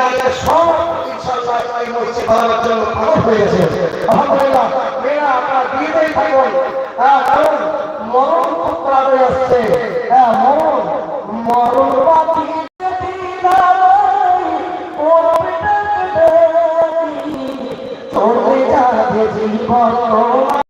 মেয়েরা সব ইনশাআল্লাহ এই মসজিদ বানানোর জন্য পাগল হয়ে গেছে। আলহামদুলিল্লাহ, মেয়েরা আপনার বিয়েতেই থাকুন। হ্যাঁ কারণ মরণ খুব তাড়াতাড়ি আসছে। হ্যাঁ মরণ মরণ বাকি জীবন।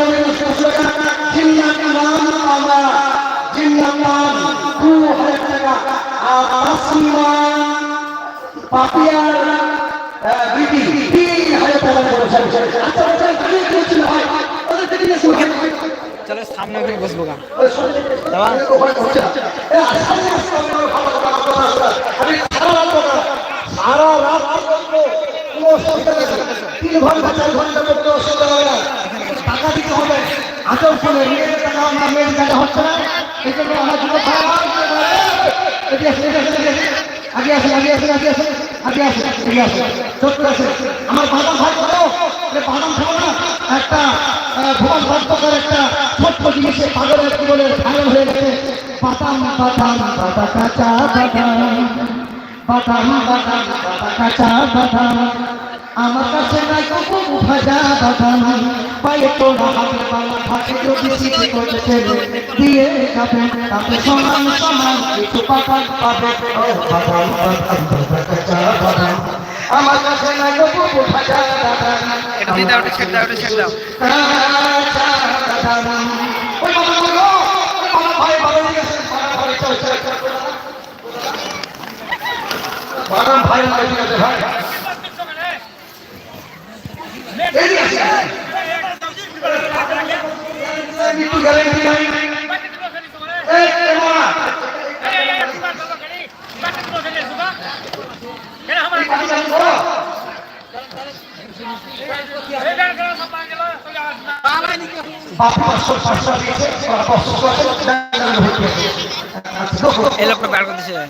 চলো সামনে ওখানে বসবো গা। সারা রাত তিন ঘণ্টা চার ঘণ্টা করতে অসুবিধা হবে না। টাকা দিতে হবে। আসল ফোনে মেয়ের টাকা আমার মেয়ের টাকা হচ্ছে না। এই জন্য আমার আগে আসুন আগে আসুন আগে আসুন। আগে আসুন এগিয়ে আসুন ছোট্ট আছে আমার বাদাম ভাই করো। বাদাম খাব না। একটা ভুবন ভক্তকার একটা ছোট্ট জিনিসে পাগলের কি বলে ভাইরাল হয়ে গেছে। বাদাম বাদাম বাদা কাঁচা বাদাম। বাদাম বাদাম বাদা কাঁচা বাদাম। আমার কাছে নাই কবু ভাজা বাদাম। পায়ে তোলা হাতে পালা থাকে যদি সিটি করছে দিয়ে যাবে তাতে সমান সমান কিছু পাতান পাবে। বাদা কাঁচা বাদাম আমার কাছে নাই কবু ভাজা বাদাম। এটা দিয়ে দাও এটা ছেড়ে দাও এটা ছেড়ে দাও। ওই বাবা বলো বাবা ভাই গেছে বাবা ভাই চল চল চল ভাই ভাই। গেছে ভাই আসে একটু গেলেন এই আছে এই লোকটা বের করে দিছে। ভাই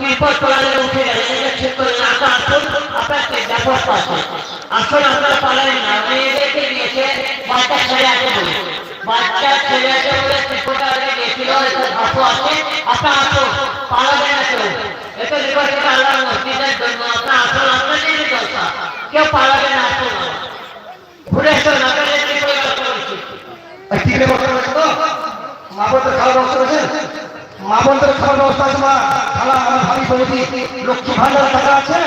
বিপদ পড়ালে উঠে এটা ঠিক করে না আপনার আসুন আপনার ব্যবস্থা আছে আসুন আপনার পালাবেন না মেয়েদেরকে নিয়েছে বাচ্চা ছেলে আছে বলে বাচ্চা ছেলে আছে বলে ত্রিপুরা গেছিল। এটা ভাষু আছে আপনার আসুন পালাবেন না কেউ আসুন আপনাদের ব্যবস্থা আসুন আসুন মা বোনদের খাওয়ার ব্যবস্থা আছে মা। খালা, আমার ভাবি বলছি লক্ষ্মী ভান্ডারের টাকা আছে।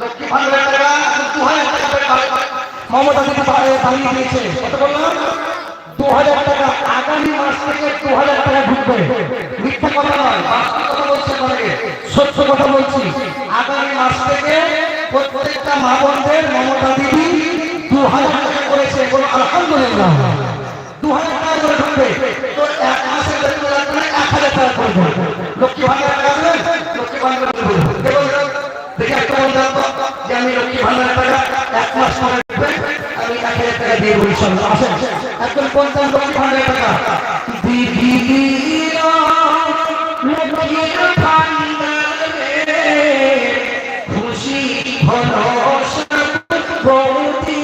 লক্ষ্মী ভান্ডারের টাকা দু হাজার মমতা দিদি দিয়েছে। কত বললাম? দু হাজার টাকা। আগামী মাস থেকে দু হাজার টাকা ঢুকবে। মিথ্যা কথা নয় কথা বলছি সত্য কথা বলছি। আগামী মাস থেকে প্রত্যেকটা মা বোনদের মমতা দিদি দু হাজার টাকা করেছে। বলো আলহামদুলিল্লাহ। দু হাজার টাকা করে ঢুকবে। তো এক মাসের হাজার টাকা করব লক্ষ্মী ভান্ডার লাগবেন লক্ষ্মী ভান্ডার দেখুন দেখে একটা বলতে যে আমি লক্ষ্মী ভান্ডার টাকা এক মাস পরে আমি এক হাজার টাকা দিয়ে বলি সব আসেন। এখন বলতাম লক্ষ্মী ভান্ডার টাকা। দিদি খুশি ভরসা গৌরী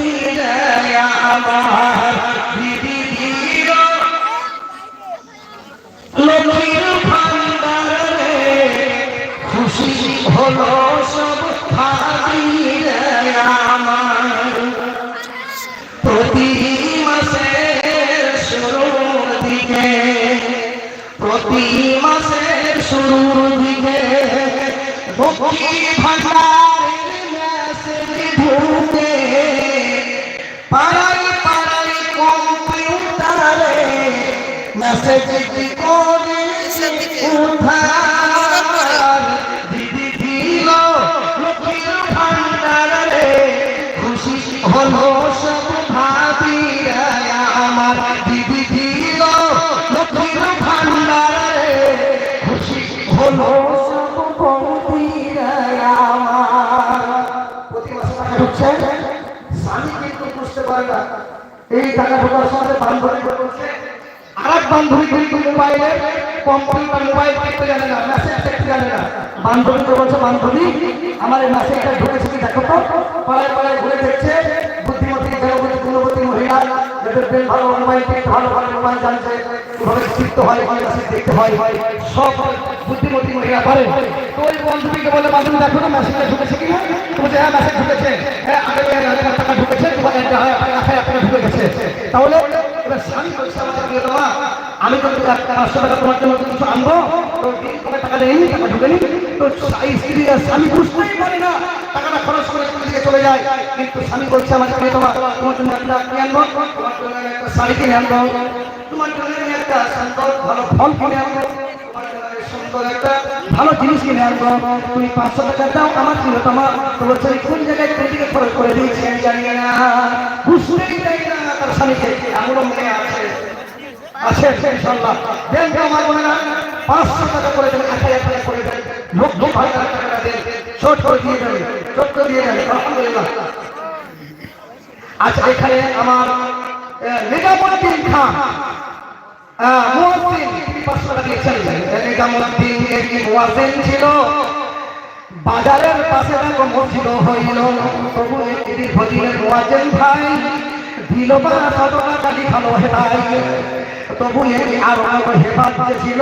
আমার। প্রতি মাসের শুরুর দিকে লক্ষ্মী ভান্ডারের কম্পিউটারে মেসেজ করে স্বামী কিন্তু বুঝতে পারে না। এই টাকা ঢোকার সময় বান্ধবী বলছে আর এক বান্ধবী কিন্তু মোবাইলে কম্পিউটার মোবাইল দেখতে জানে না মেসেজ দেখতে জানে না। বান্ধবী তো আমার এই মেসেজটা ঢুকেছে কি দেখো তো? পাড়ায় পাড়ায় ঘুরে দেখছে, বুদ্ধিমতী গুণবতী মহিলা ওই বান্ধবীকে বলে, বান্ধবী, দেখো মেসেজটা ঢুকেছে কি না? বলছে হ্যাঁ মেসেজ ঢুকেছে। হ্যাঁ এক টাকা ঢুকেছে? তোমার একটা টাকা ঢুকে গেছে? তাহলে আমি তো পাঁচশো টাকা তোমার জন্য কিছু আনব। তো তোমার টাকা ঢুকেনি তো স্ত্রী আর স্বামী বুঝতেই পারে না, টাকাটা খরচ করে দিকে চলে যায়। কিন্তু স্বামী বলছে আমাকে দিয়ে দেওয়া তোমার জন্য একটা কি আনব তোমার একটা শাড়ি কিনে আনব। তোমার জন্য একটা সুন্দর, ভালো ফল কিনে আনব। তোমার ভালো জিনিস কিনে আনব। তুমি পাঁচশো টাকা দাও, আমার ছিল তোমার। তো বলছে কোন জায়গায় কোন দিকে খরচ করে দিয়েছি আমি জানি না। বুঝতেই তার স্বামীকে। এমনও মনে আছে। আছে ইনশাল্লাহ তো আমার মনে পাঁচশো টাকা করে দেবেন এক হাজার টাকা করে দেবেন। লোক লোক হাজার টাকা দেন, ছোট করে দিয়ে ছোট করে দিয়ে আলহামদুলিল্লাহ। আচ্ছা এখানে আমার নিজামুদ্দিন খান পাঁচশো টাকা ছিল। বাজারের পাশে দেখো মসজিদ হইল। তবু একটি মুয়াজ্জিন ভাই দিল শত টাকা লিখালো হেতাই। তবু এটি আরও হেবাত ছিল।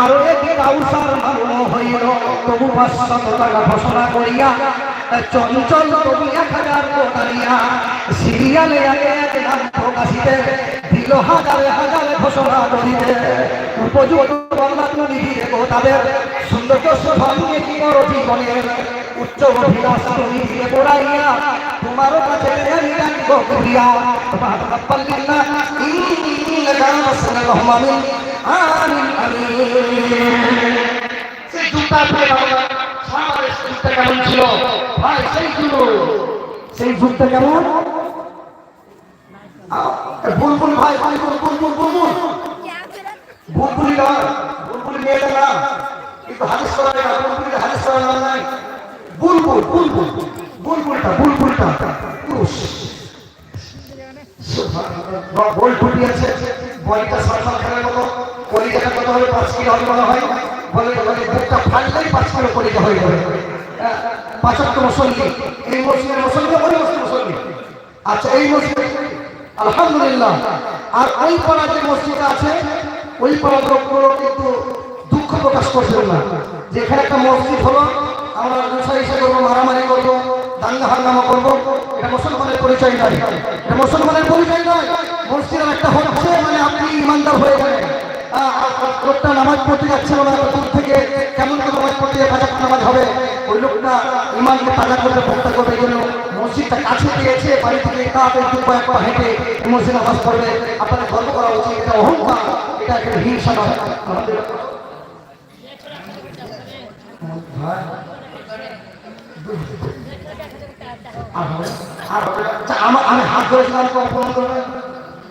আরও একটি কাউসার ভালো হইল। তবু পাঁচশত টাকা ঘোষণা করিয়া, চঞ্চল তবু এক হাজার কোটারিয়া। সিরিয়ালে আগে এক নাম প্রকাশিতে, দিল হাজারে হাজারে ঘোষণা করিতে। উপযুক্ত বর্ণাত্ম গো তাদের সুন্দর ভঙ্গে কি বড় জীবনের? উচ্চ অভিলাষ তুমি দিয়ে পড়াইয়া, তোমারও কাছে রাখব করিয়া পাল্লিল্লা ইন্নাকা রাসূলুল্লাহ আমিন আমিন আমিন। সেই জুতা পরে বাবা সামনে জুতা কেমন ছিল? ভাই, সেই জুতো। সেই জুতা কেমন? বুলবুল ভাই বুলবুল বুলবুল বুলবুল। বুলবুলি না, বুলবুলি মেয়েটা না। কিন্তু হাদিস করা না বুলবুলি হাদিস করা নাই। বুলবুল বুলবুল, বুলবুলটা বুলবুলটা। পুরুষ বল ফুটি আছে বলটা সরকার খানের মতো কলিজাটা কত হবে পাঁচ কিলো হবে বলা হয়? বলে বলে বুকটা ফাটলেই পাঁচ কিলো কলিজা হয়ে যাবে। পাঁচাত্তর মুসল্লি। এই মসজিদের মুসল্লি ওই মসজিদ মুসল্লি। আচ্ছা এই মসজিদ, আলহামদুলিল্লাহ। আর ওই পাড়া যে মসজিদ আছে, ওই পাড়ার লোকগুলো কিন্তু দুঃখ প্রকাশ করছেন না। যে এখানে একটা মসজিদ হলো, আমরা গুসাইসা করব মারামারি করব দাঙ্গা হাঙ্গামা করব। এটা মুসলমানের পরিচয় নয়। এটা মুসলমানের পরিচয় নয়। মসজিদ একটা হচ্ছে মানে আপনি ইমানদার হয়ে গেলেন। লোকটা নামাজ পড়তে যাচ্ছিল না এত দূর থেকে কেমন করে নামাজ পড়তে কাজা নামাজ হবে? ওই লোকটা ইমানকে তাজা করবে ভক্তা করবে এই জন্য মসজিদটা কাছে পেয়েছে বাড়ি থেকে তাড়াতাড়ি দু কয়েক পা হেঁটে মসজিদ নামাজ পড়বে। আপনাদের গর্ব করা উচিত এটা অহংকার এটা একটা হিংসা নয়। আর। আচ্ছা, আমি হাত ধরেছিলাম তো অপমান করবে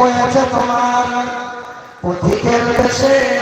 হয়েছে তোমার। পথিকের দেশে